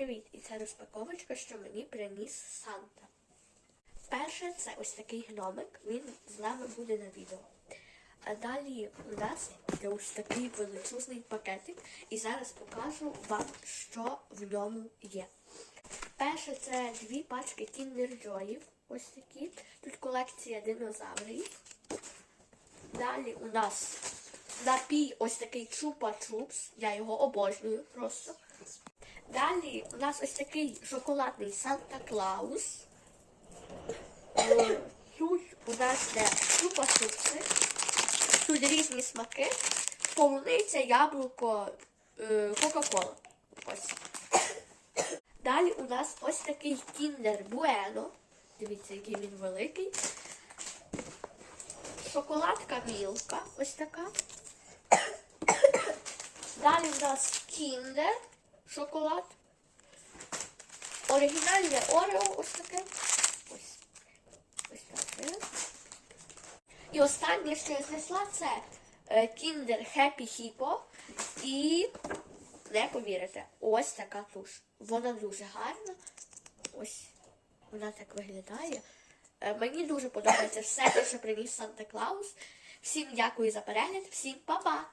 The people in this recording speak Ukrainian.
привіт! І це розпаковочка, що мені приніс Санта. Перше, це ось такий гномик, він з нами буде на відео. А далі у нас є ось такий величезний пакетик, і зараз покажу вам, що в ньому є. Перше, це дві пачки Kinder Joy'ів, ось такі. Тут колекція динозаврів. Далі у нас напій ось такий чупа-чупс. Я його обожнюю просто. Далі у нас ось такий шоколадний Санта-Клаус. Е, Тут у нас де чупа-чупси. Тут різні смаки. Полуниця, яблуко, е, Кока-Кола. Далі у нас ось такий Kinder Bueno. Дивіться, який він великий. Шоколадка Мілка. Ось така. Далі у нас Kinder шоколад. Оригінальне Орео ось таке. Ось. Ось таке. І останнє, що я знайшла, це е, Kinder Happy Hippo. І не повірите, ось така туш. Вона дуже гарна. Ось вона так виглядає. Е, Мені дуже подобається все, що приніс Санта Клаус. Всім дякую за перегляд, всім па-па!